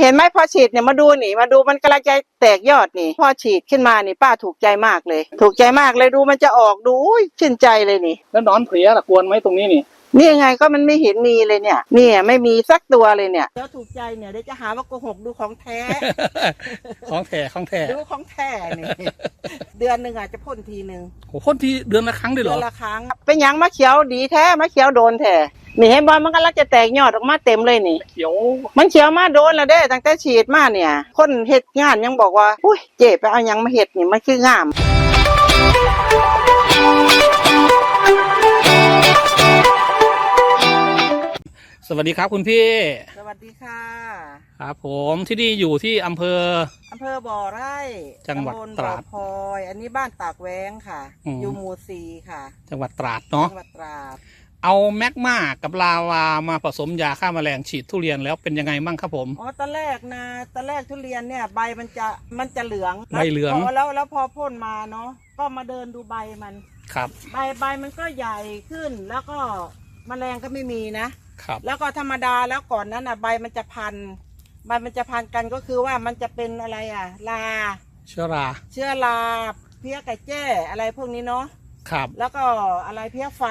เห็นไหมพอฉีดเนี่ยมาดูนี่มาดูมันกระจายแตกยอดนี่ พอฉีดขึ้นมานี่ป้าถูกใจมากเลย ถูกใจมากเลยดูมันจะออกดูอุ้ยชื่นใจเลยนี่ แล้วหนอนเพลียล่ะกวนไหมตรงนี้นี่ นี่ยังไงก็มันไม่เห็นมีเลยเนี่ยเนี่ยไม่มีสักตัวเลยเนี่ยเดี๋ยวถูกใจเนี่ยเดี๋ยวจะหาว่าโกหกดูของแท้ ของแท้ของแท้ดูของแท้นี่เดือนหนึ่งอาจจะพ่นทีหนึ่งโอ้พ่นทีเดือนละครั้งด้วยเหรเดืออนละครั้งเป็นหยังมะเขียวดีแท้มะเขียวโดนแท้นี่เห็นบอลมันก็ลักจะแตกยอดออกมาเต็มเลยนี่ เขียวมันเขียวมาโดนแล้วเด้ตั้งแต่ฉีดมาเนี่ย คนเฮ็ดงานยังบอกว่าอุ้ยเจ๊ไปเอาหยังมาเฮ็ดนี่มันคืองาม วัสดีครับคุณพี่ สวัสดีค่ะ ครับผมที่นี่อยู่ที่อำเภอ อำเภอบ่อไร่จังหวัดตำบลตราดบ่อพลอย อันนี้บ้านตากแว้งค่ะ อืม อยู่หมู่สี่ค่ะ จังหวัดตราดเนาะจังหวัดตราด เอาแมกมากับลาวามาผสมยาฆ่าแมลงฉีดทุเรียนแล้วเป็นยังไงบ้างครับผม อ๋อ ตอนแรกนะตอนแรกทุเรียนเนี่ยใบมันจะมันจะเหลืองใบเหลืองแล้วแล้วแล้วพอพ่นมาเนาะ ก็มาเดินดูใบมัน ครับ ใบใบมันก็ใหญ่ขึ้น แล้วก็แมลงก็ไม่มีนะ ครับแล้วก็ธรรมดาแล้วก่อนนั้นอะใบมันจะพันใบมันจะพันกันก็คือว่ามันจะเป็นอะไรอะลา เชื้อราเชื้อราเพี้ยไก่แจ้อะไรพวกนี้เนาะครับ แล้วก็อะไรเพี้ยไฟ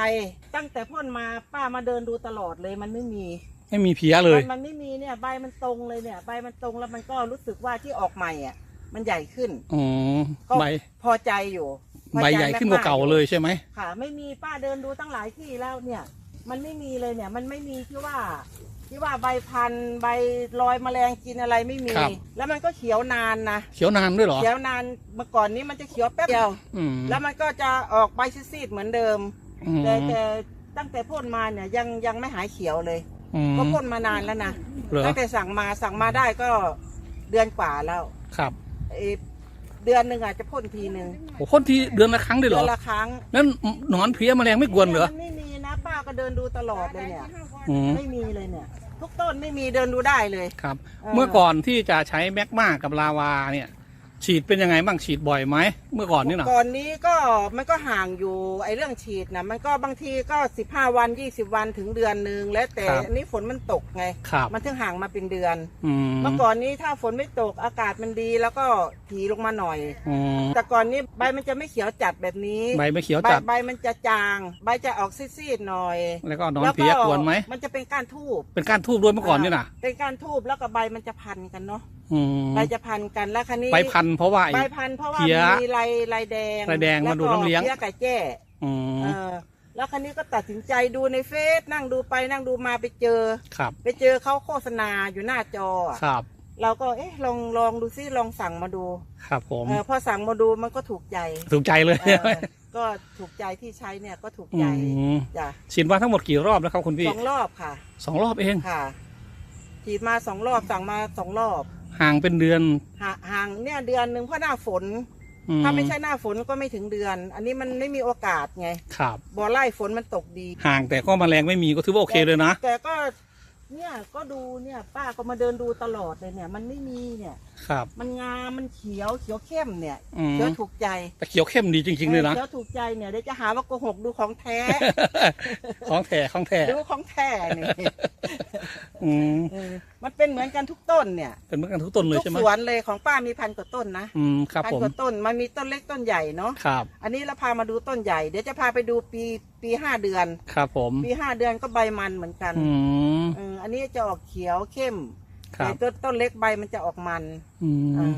ตั้งแต่พ่นมาป้ามาเดินดูตลอดเลยมันไม่มีไม่มีเพี้ยเลย มันมันไม่มีเนี่ยใบมันตรงเลยเนี่ย ใบมันตรงแล้วมันก็รู้สึกว่าที่ออกใหม่อะ มันใหญ่ขึ้นอ๋อก็ใบพอใจอยู่พอใบจใหญ่ขึ้นกว่าเก่าเลยใช่ไหมค่ะ ไม่มีป้าเดินดูตั้งหลายที่แล้วเนี่ย มันไม่มีเลยเนี่ย มันไม่มีที่ว่า ที่ว่าใบพันธุ์ใบลอยแมลงกินอะไรไม่มีแล้วมันก็เขียวนานนะเขียวนานด้วยเหรอ เขียวนานเมื่อก่อนนี้มันจะเขียวแป๊บเดียว อืมแล้วมันก็จะออกใบซีดๆเหมือนเดิม อืมแต่แต่ตั้งแต่พ่นมาเนี่ยยังยังไม่หายเขียวเลยอืมก็พ่นมานานแล้วนะเหรอตั้งแต่สั่งมาสั่งมาได้ก็เดือนกว่าแล้วครับเอ่อเดือนหนึ่งอาจจะพ่นทีหนึ่งโอ้พ่นทีเดือนละครั้งด้วยเหรเดืออนละครั้ง นั่นหนอนเพลี้ยแมลงไม่กวนเหรอ มันไม่มีนะป้า ก็เดินดูตลอดเลยเนี่ย อืมไม่มีเลยเนี่ย ทุกต้นไม่มีเดินดูได้เลย ครับเออเมื่อก่อนที่จะใช้แมกมากับลาวาเนี่ย ฉีดเป็นยังไงบ้างฉีดบ่อยไหมเมื่อก่อนนี่นะก่อนนี้ก็มันก็ห่างอยู่ไอ้เรื่องฉีดนะมันก็บางทีก็สิบห้าวันยี่สิบวันถึงเดือนหนึ่งแล้วแต่อันนี้ฝนมันตกไง ครับมันถึงห่างมาเป็นเดือนอืมเมื่อก่อนนี้ถ้าฝนไม่ตกอากาศมันดีแล้วก็ถีลงมาหน่อย อืมแต่ก่อนนี้ใบมันจะไม่เขียวจัดแบบนี้ใบไม่เขียวใบจัดใบมันจะจาง ใบจะออกซีดๆหน่อยแล้วก็หนอนเพลี้ยกวนไหมมันจะเป็นก้านทูบเป็นก้านทูบด้วยเมื่อก่อนนี่นะเป็นก้านทูบแล้วก็ใบมันจะพันกันเนาะ อืมใบจะพันกันแล้วคันนี้ใบพันธุ์เพราะว่าไอ้ ใบพันเพราะว่าเพี้ยมีลายลายแดงลายแดงวมาดูดน้ำเลี้ยงเพี้ยไก่แจ้ อืมเออแล้วคันนี้ก็ตัดสินใจดูในเฟซนั่งดูไปนั่งดูมาไปเจอ ครับ ไปเจอเขาโฆษณาอยู่หน้าจออะครับ เราก็เอ๊ะลองลองดูซิลองสั่งมาดูครับผม เออพอสั่งมาดูมันก็ถูกใจถูกใจเลยเออก็ถูกใจที่ใช้เนี่ยก็ถูกอืใจมจ้ะฉีดมาทั้งหมดกี่รอบแล้วครับคุณพี่สองรอบค่ะ สองรอบเอง ค่ะฉีดมาสองรอบสั่งมาสองรอบ ห่างเป็นเดือน ห่าห่างเนี่ยเดือนหนึ่งเพราะหน้าฝน อืถ้าไม่ใช่หน้าฝนก็ไม่ถึงเดือน อันนี้มันไม่มีโอกาสไงครับ บ่อไล่ฝนมันตกดี ห่างแต่ก็แมลงไม่มีก็ถือว่าโอเคเลยนะ แต่ก็เนี่ยก็ดูเนี่ยป้าก็มาเดินดูตลอดเลยเนี่ย มันไม่มีเนี่ย ครับ มันงามมันเขียวเขียวเข้มเนี่ยอืม เขียวถูกใจแต่เขียวเข้มดีจริง ๆ เลยนะเขียวถูกใจเนี่ยเดี๋ยวจะหาว่าโกหกดูของแท้ ของแท้ของแท้ดูของแท้เนี่ย อืมเออมันเป็นเหมือนกันทุกต้นเนี่ยเป็นเหมือนกันทุกต้นเลยทุกใช่ไหมสวนเลยของป้ามีพันกว่าต้นนะอืมครับพันผมกว่าต้นมันมีต้นเล็กต้นใหญ่เนาะครับอันนี้เราพามาดูต้นใหญ่เดี๋ยวจะพาไปดูปีปีห้าเดือน ครับผมปีห้าเดือนก็ใบมันเหมือนกันอืมเอออันนี้จะออกเขียวเข้มครัแต่บต้นต้นเล็กใบมันจะออกมันอือ่มา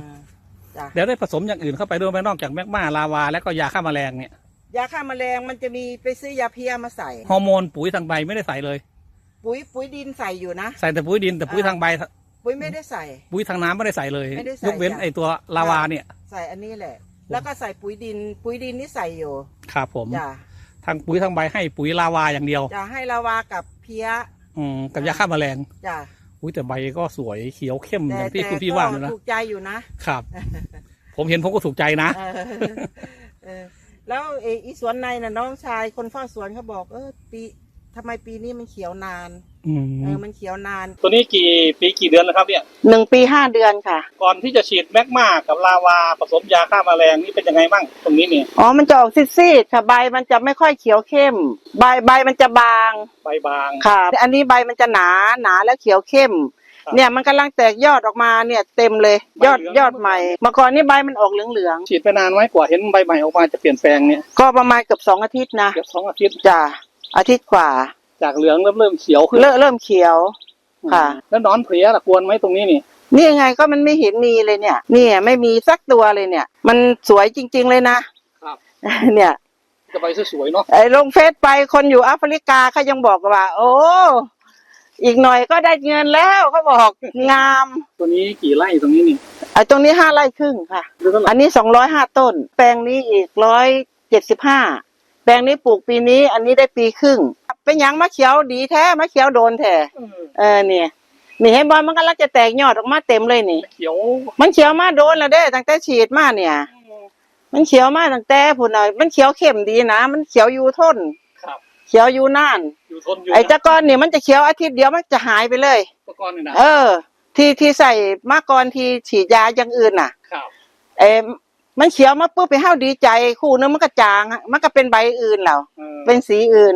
จ้ะเดี๋ยวได้ผสมอย่างอื่นเข้าไปด้วยไหมนอกจากแมกมาลาวา แล้วก็ยาฆ่าแมลงเนี่ยยาฆ่าแมลงมันจะมีไปซื้อยาเพียมาใส่ ฮอร์โมนปุ๋ยทางใบไม่ได้ใส่เลย ปุ๋ยปุ๋ยดินใส่อยู่นะ ใส่แต่ปุ๋ยดินแต่ปุ๋ยอ่าทางใบ ปุ๋ยไม่ได้ใส่ ปุ๋ยทางน้ำไม่ได้ใส่เลย ไม่ได้ใส่ ยกเว้นจ้ะไอตัวลาวาเนี่ย ใส่อันนี้แหละ แล้วก็ใส่ปุ๋ยดิน ปุ๋ยดินนี่ใส่อยู่ครับผม จ้ะทางปุ๋ยทางใบให้ปุ๋ยลาวาอย่างเดียว จะให้ลาวากับเพี้ยอืมกับยาฆ่าแมลง จ้ะอุ้ยแต่ใบก็สวยเขียวเข้มอแต่ย่างที่แต่คุณพี่ก็ว่าเลยนะถูกใจอยู่นะครับ ผมเห็นผมก็ถูกใจนะ เออเออแล้วไอ้อีสวนในน่ะน้องชายคนเฝ้าสวนเขาบอก เออปี ทำไมปีนี้มันเขียวนานอืมเออมันเขียวนานตัวนี้กี่ปีกี่เดือนแล้วครับเนี่ยหนึ่งปีห้าเดือนค่ะ ก่อนที่จะฉีดแมกมากับลาวาผสมยาฆ่าแมลงนี่เป็นยังไงบ้างตรงนี้เนี่ยอ๋อ มันจะออกซีดๆค่ะใบมันจะไม่ค่อยเขียวเข้ม ใบใบมันจะบางใบบางค่ะ อันนี้ใบมันจะหนาหนาแล้วเขียวเข้มครับเนี่ยมันกำลังแตกยอดออกมาเนี่ยเต็มเลยยอดใบเหลือง ยอดใหม่เมื่อก่อนนี่ใบมันออกเหลืองฉีดไปนานไหมกว่าเห็นใบใหม่ออกมาจะเปลี่ยนแปลงเนี่ยๆก็ประมาณเกือบสองอาทิตย์นะเกือบสองอาทิตย์จ้ะ อาทิตย์กว่า จากเหลืองเริ่มเริ่มเขียวขึ้นเริ่มเริ่มเขียว ค่ะ แล้วหนอนเพลี้ยล่ะกวนไหมตรงนี้นี่ นี่ไงก็มันไม่เห็นมีเลยเนี่ย เนี่ยไม่มีสักตัวเลยเนี่ย มันสวยจริง ๆ เลยนะครับ เนี่ยจะใบสวยๆเนาะไอ้ลงเฟซไปคนอยู่แอฟริกาเขายังบอกว่า โอ้อีกหน่อยก็ได้เงินแล้วเขาบอกงาม ตัวนี้กี่ไร่ตรงนี้นี่ไอ้ตรงนี้ห้าไร่ครึ่งค่ะหรือเท่าไหร่อันนี้สองร้อยห้าต้น แปลงนี้อีกร้อยเจ็ดสิบห้าแป ลงนี้ปลูกปีนี้ อันนี้ได้ปีครึ่ง เป็นหยังมะเขียวดีแท้มะเขียวโดนแท้เออเออเนี่ยนี่เห็นบอลมันกำลังจะแตกยอดออกมาเต็มเลยนี่ เขียวมันเขียวมาโดนแล้วเด้ตั้งแต่ฉีดมาเนี่ย มันเขียวมาตั้งแต่พุ่นน่ะมันเขียวเข้มดีนะ มันเขียวอยู่ทน ครับ เขียวอยู่นาน อยู่ทนอยู่ไอ้ตะกอนเนี่ยมันจะเขียวอาทิตย์เดียวมันจะหายไปเลย ตะกอนนี่นะเออ ที่ที่ใส่มากรที่ฉีดยาอย่างอื่นน่ะ ครับ เอ้ มันเขียวมาปุ๊บไปเฮาดีใจคู่นึงมันก็จางอะมันก็เป็นใบอื่นแล้วเออเป็นสีอื่น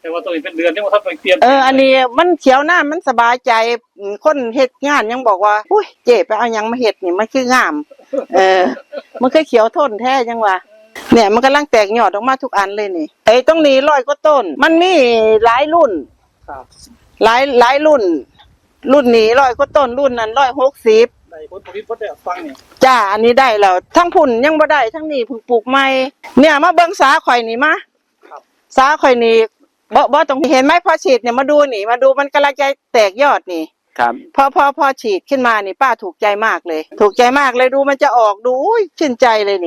แต่ว่าตัวนี้เป็นเดือนที่ว่าถ้าไปเปลี่ยนเออ อันนี้มันเขียวหน้ามันสบายใจอืมคนเฮ็ดงานยังบอกว่าอุ้ยเจ๊ไปเอาหยังมาเฮ็ดนี่มันคืองาม เออ มันคือเขียวทนแท้จังวะเนี่ยมันกำลังแตกยอดออกมาทุกอันเลยนี่ไอ้ตรงนี้ร้อยกว่าต้น มันมีหลายรุ่น ครับหลายหลายรุ่น รุ่นนี้ร้อยกว่าต้นรุ่นนั้นร้อยหกสิบ ในผลผลิตพอได้ฟังนี่จ้าอันนี้ได้แล้วทั้งพุ่นยังบ่ได้ทั้งนี้เพิ่งปลูกใหม่เนี่ยมาเบิ่งสาข่อยนี่มาครับสาข่อยนี่บ่บ่ต้องเห็นไหมพอฉีดเนี่ยมาดูนี่ มาดูมันกำลังจะแตกยอดนี่ ครับ พอพอพอฉีดขึ้นมานี่ป้าถูกใจมากเลย ถูกใจมากเลยดูมันจะออกดูอุ้ยชื่นใจเลยนี่